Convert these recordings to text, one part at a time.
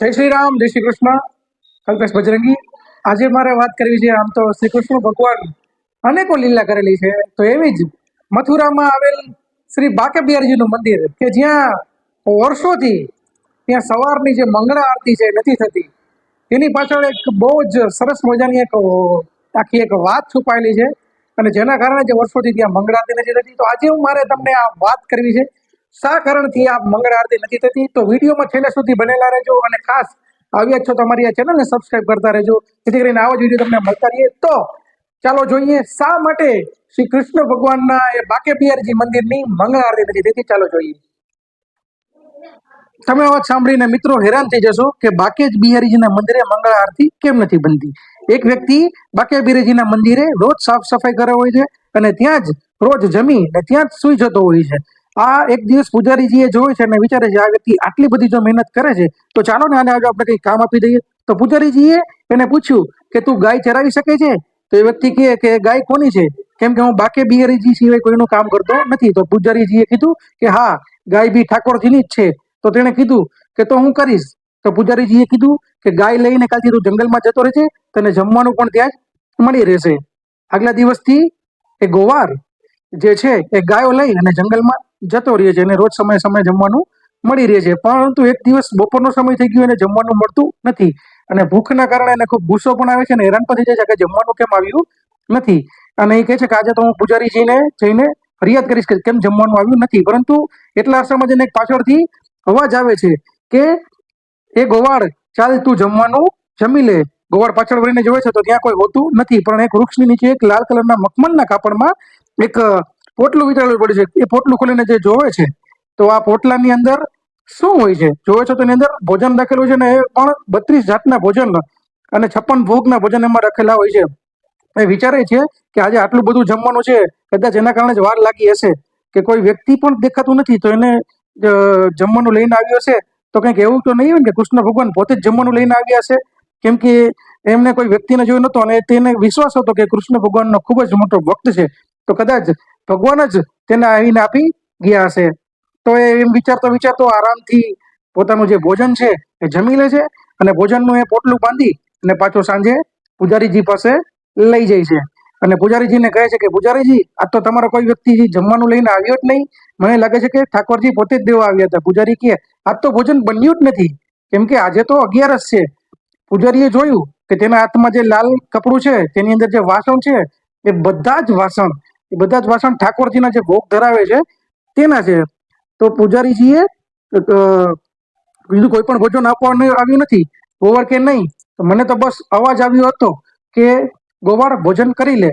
જય શ્રી રામ જય શ્રી કૃષ્ણ. કલ્પેશ બજરંગી. આજે મારે વાત કરવી છે આમ તો શ્રી કૃષ્ણ ભગવાન અનેકો લીલા કરેલી છે. તો એવી જ મથુરામાં આવેલ શ્રી બાકે બિહારજીનું મંદિર કે જ્યાં વર્ષોથી ત્યાં સવારની જે મંગળા આરતી છે નથી થતી. એની પાછળ એક બહુ જ સરસ મજાની એક આખી એક વાત છુપાયેલી છે. અને જેના કારણે જે વર્ષોથી ત્યાં મંગળા આરતી નથી થતી. તો આજે હું મારે તમને આ વાત કરવી છે. શા કારણથી આ મંગળ આરતી નથી થતી? તો વિડીયોમાં છેલ્લે સુધી બનેલા રહેજો અને ખાસ આવ્યા છો તમારી આ ચેનલને સબસ્ક્રાઇબ કરતા રહેજો. જેથી કરીને આવા જ વીડિયો તમને મળતા રહીએ. તો ચાલો જોઈએ શા માટે શ્રી કૃષ્ણ ભગવાનના એ બાકે બિહારીજી મંદિરની મંગળ આરતી નથી થતી? ચાલો જોઈએ. તમે અવાજ સાંભળીને મિત્રો હેરાન થઈ જશો કે બાકેજ બિહારીજીના મંદિરે મંગળ આરતી કેમ નથી બનતી? એક વ્યક્તિ બાકે બિહારીજીના મંદિરે રોજ સાફ સફાઈ કરે હોય છે અને ત્યાં જ રોજ જમી ને ત્યાં જ સુઈ જતો હોય છે. આ એક દિવસ પૂજારીજીએ જોયું છે અને વિચારે છે આ વ્યક્તિ આટલી બધી જો મહેનત કરે છે, તો ચાલો ને આને આજે આપણે કંઈ કામ આપી દઈએ. તો પૂજારીજીએ એને પૂછ્યું કે તું ગાય ચરાવી શકે છે? તો એ વ્યક્તિ કહે કે ગાય કોની છે? કેમ કે હું બાકે બિહારીજી સિવાય કોઈનું કામ કરતો નથી. તો પૂજારીજીએ કીધું કે હા, ગાય બી ઠાકોરજીની જ છે. તો તેણે કીધું કે તો હું કરીશ? તો પૂજારીજીએ કીધું કે ગાય લઈને કાલથી તું જંગલમાં જતો રહેજે, તને જમવાનું પણ ત્યાં જ મળી રહેશે. આગલા દિવસથી એ ગોવાર જે છે એ ગાયો લઈ અને જંગલમાં જતો રહે છે અને રોજ સમય સમય જમવાનું મળી રહે છે. પરંતુ એક દિવસ બપોરનો સમય થઈ ગયો એને જમવાનું મળતું નથી. અને ભૂખના કારણે એને ખૂબ ગુસ્સો પણ આવે છે અને હેરાન પણ થઈ જાય છે કે જમવાનું કેમ આવ્યું નથી. અને એ કહે છે કે આજે તો હું પૂજારીજીને જઈને ફરિયાદ કરીશ કે કેમ જમવાનું આવ્યું નથી. પરંતુ એટલા અરસામાં જઈને પાછળથી અવાજ આવે છે કે એ ગોવાળ, ચાલ તું જમવાનું જમી લે. ગોવાળ પાછળ વળીને જોવે છે તો ત્યાં કોઈ હોતું નથી. પણ એક વૃક્ષની નીચે એક લાલ કલરના મખમલના કાપડમાં એક પોટલું વિચારવું પડે છે. એ પોટલું ખોલીને જે જોવે છે, તો આ પોટલાની અંદર શું હોય છે? જોવે છો તો એની અંદર ભોજન રાખેલું છે ને એ પણ બત્રીસ જાતના ભોજન અને છપ્પન ભોગના ભોજન એમાં રાખેલા હોય છે. એ વિચારે છે કે આજે આટલું બધું જમવાનું છે, કદાચ એના કારણે જ વાર લાગી હશે કે કોઈ વ્યક્તિ પણ દેખાતું નથી, તો એને જમવાનું લઈને આવ્યો હશે, તો કંઈક એવું તો નહીં હોય કે કૃષ્ણ ભગવાન પોતે જ જમવાનું લઈને આવ્યા હશે? કેમ કે એમને કોઈ વ્યક્તિને જોયો નતો અને તેને વિશ્વાસ હતો કે કૃષ્ણ ભગવાનનો ખૂબ જ મોટો ભક્ત છે. તો કદાચ ભગવાન જ તેને આવીને આપી ગયા હશે. તો એ એમ વિચારતો વિચારતો આરામથી પોતાનું જે ભોજન છે એ જમી લે છે અને ભોજનનું એ પોટલું બાંધી અને પાછો સાંજે પૂજારીજી પાસે લઈ જાય છે. અને પૂજારીજીને કહે છે કે, પૂજારીજી, આ તો તમારો કોઈ વ્યક્તિ જમવાનું લઈને આવ્યો જ નહીં. મને લાગે છે કે ઠાકોરજી પોતે જ દેવા આવ્યા હતા. પૂજારી કહે આજ તો ભોજન બન્યું જ નથી. કેમ કે આજે તો અગિયારસ છે. પૂજારીએ જોયું કે તેના હાથમાં જે લાલ કપડું છે, તેની અંદર જે વાસણ છે એ બધા જ વાસણ, એ બધા જ વાસણ ઠાકોરજીના જે ભોગ ધરાવે છે, તેના છે. તો પૂજારીજીએ બીજું કોઈ પણ ભોજન આપવાનું આવ્યું નથી ગોવાર કે નહીં મને તો બસ અવાજ આવ્યો હતો કે ગોવાર ભોજન કરી લે.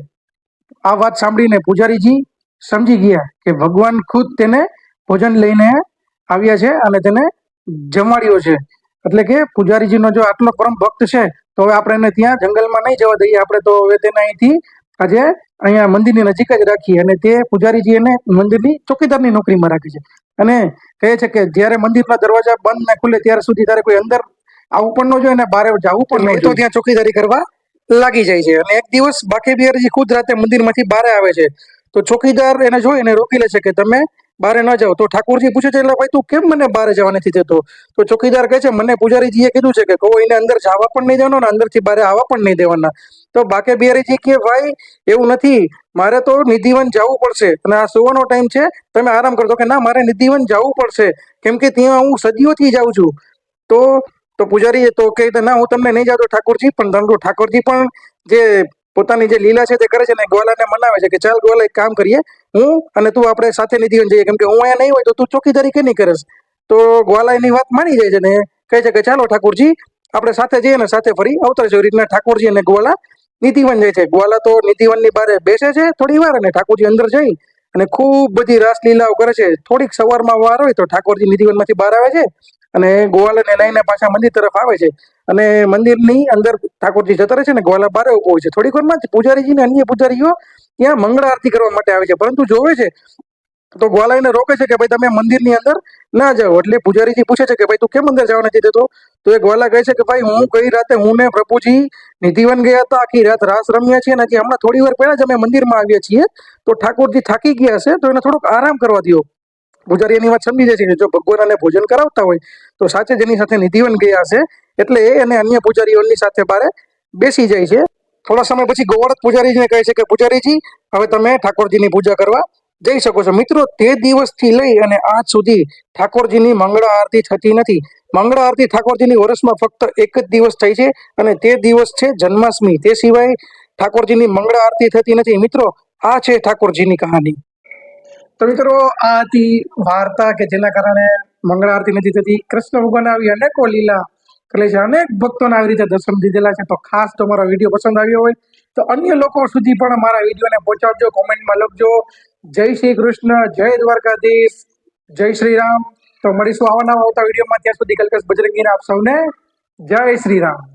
આ વાત સાંભળીને પૂજારીજી સમજી ગયા કે ભગવાન ખુદ તેને ભોજન લઈને આવ્યા છે અને તેને જમાડ્યો છે. એટલે કે પૂજારીજીનો જો આટલો પરમ ભક્ત છે, તો હવે આપણે એને ત્યાં જંગલમાં નહીં જવા દઈએ. આપણે તો હવે તેને અહીંથી આજે અહીંયા મંદિરની નજીક જ રાખીએ અને તે પૂજારીજી એને મંદિરની ચોકીદારની નોકરીમાં રાખે છે. અને કહે છે કે જ્યારે મંદિરના દરવાજા બંધ ને ખુલે ત્યાર સુધી તારે કોઈ અંદર આવું પણ ન જોઈએ અને બહાર જવું પણ નહીં તો ત્યાં ચોકીદારી કરવા લાગી જાય છે. અને એક દિવસ બાકી બિહારીજી ખુદ રાતે મંદિરમાંથી બહાર આવે છે. તો ચોકીદાર એને જોઈ એને રોકી લે છે કે તમે બહાર ન જાઓ. તો ઠાકોરજી પૂછે છે, એટલે ભાઈ તું કેમ મને બહાર જવા નથી દેતો? તો ચોકીદાર કહે છે, મને પૂજારીજીએ કીધું છે કે કોઈને અંદર જવા પણ નહીં દેવાનો ને અંદરથી બહાર આવવા પણ નહીં દેવાના. તો બાકે બિહારીજી કે, ભાઈ, એવું નથી. મારે તો નિધિવન જવું પડશે. અને આ સુવાનો ટાઈમ છે. તમે આરામ કરજો કે ના, મારે નિધિવન જવું પડશે. કેમ કે ત્યાં હું સદીઓથી જાઉં છું. તો તો પૂજારી તો કહે કે ના, હું તમને નહીં જાતો ઠાકોરજી, પણ ધંધો ઠાકોરજી પણ જે પોતાની જે લીલા છે તે કરે છે ને ગ્વાલાને મનાવે છે કે ચાલ ગ્વાલા એક કામ કરીએ. હું અને તું આપણે સાથે નિધિવન જઈએ. કેમ કે હું અહીંયા નહીં હોય તો તું ચોકીદારી કે નહીં કરેસ તો ગ્વાલા વાત માની જાય છે ને? કહે છે કે ચાલો ઠાકોરજી, આપણે સાથે જઈએ ને સાથે ફરી અવતરશે એવી રીતના ઠાકોરજી અને ગ્વાલા નીતિવન જાય છે. ગ્વાલા તો નીતિવનની બારે બેસે છે થોડી વાર અને ઠાકોરજી અંદર જઈ અને ખૂબ બધી રાસલીલાઓ કરે છે. થોડીક સવારમાં વાર હોય તો ઠાકોરજી નીતિવનમાંથી બહાર આવે છે અને ગોવાલાને લઈને પાછા મંદિર તરફ આવે છે. અને મંદિરની અંદર ઠાકોરજી જતા રહે છે ને, ગોવાલા બારે ઊભો હોય છે. થોડીક વારમાં જ પૂજારીજી ને અન્ય પૂજારીઓ ત્યાં મંગળ આરતી કરવા માટે આવે છે. પરંતુ જોવે છે, તો ગ્વાલાઈને રોકે છે કે ભાઈ તમે મંદિરની અંદર ના જાઓ. એટલે પૂજારીજી પૂછે છે કે ભાઈ તું કેમ અંદર જવા નથી દેતો તો એ ગ્વાલા કહે છે કે ભાઈ હું ગઈ રાતે હું ને પ્રભુજી નિધિવન ગયા હતા. આખી રાત રાસ રમ્યા છીએ અને હમણાં થોડી વાર પહેલા જ અમે મંદિરમાં આવ્યા છીએ. તો ઠાકોરજી થાકી ગયા હશે, તો એને થોડોક આરામ કરવા દો પૂજારી એની વાત સમજી છે કે જો ભગવાનને ભોજન કરાવતા હોય, તો સાચે જ એની સાથે નિધિવન ગયા હશે, એટલે એ અને અન્ય પૂજારીઓની સાથે બારે બેસી જાય છે. થોડા સમય પછી ગોવર્ધન પૂજારીજીને કહે છે કે, પૂજારીજી, હવે તમે ઠાકોરજીની પૂજા કરવા જઈ શકો છો. મિત્રો, તે દિવસથી લઈ અને આજ સુધી ઠાકોરજીની મંગળા આરતી થતી નથી. મંગળા આરતી ઠાકોરજીની વર્ષમાં ફક્ત એક જ દિવસ થાય છે અને તે દિવસ છે જન્માષ્ટમી. તે સિવાય ઠાકોરજીની મંગળા આરતી થતી નથી. મિત્રો, આ છે ઠાકોરજીની કહાની. તો મિત્રો, આ હતી વાર્તા કે જેના કારણે મંગળા આરતી નથી થતી. કૃષ્ણ ભગવાન આવી અનેકો લીલા છે, અનેક ભક્તોને આવી રીતે દર્શન દીધેલા છે. તો ખાસ તો મારો વીડિયો પસંદ આવ્યો હોય, તો અન્ય લોકો સુધી પણ મારા વિડીયોને પહોંચાડજો, કોમેન્ટમાં લખજો. જય શ્રી કૃષ્ણ, જય દ્વારકાધીશ, જય શ્રી રામ. તો મળીશું આવા નવા આવતા વિડીયોમાં. ત્યાં સુધી કલ્પેશ બજરંગીને આપ સૌને જય શ્રી રામ.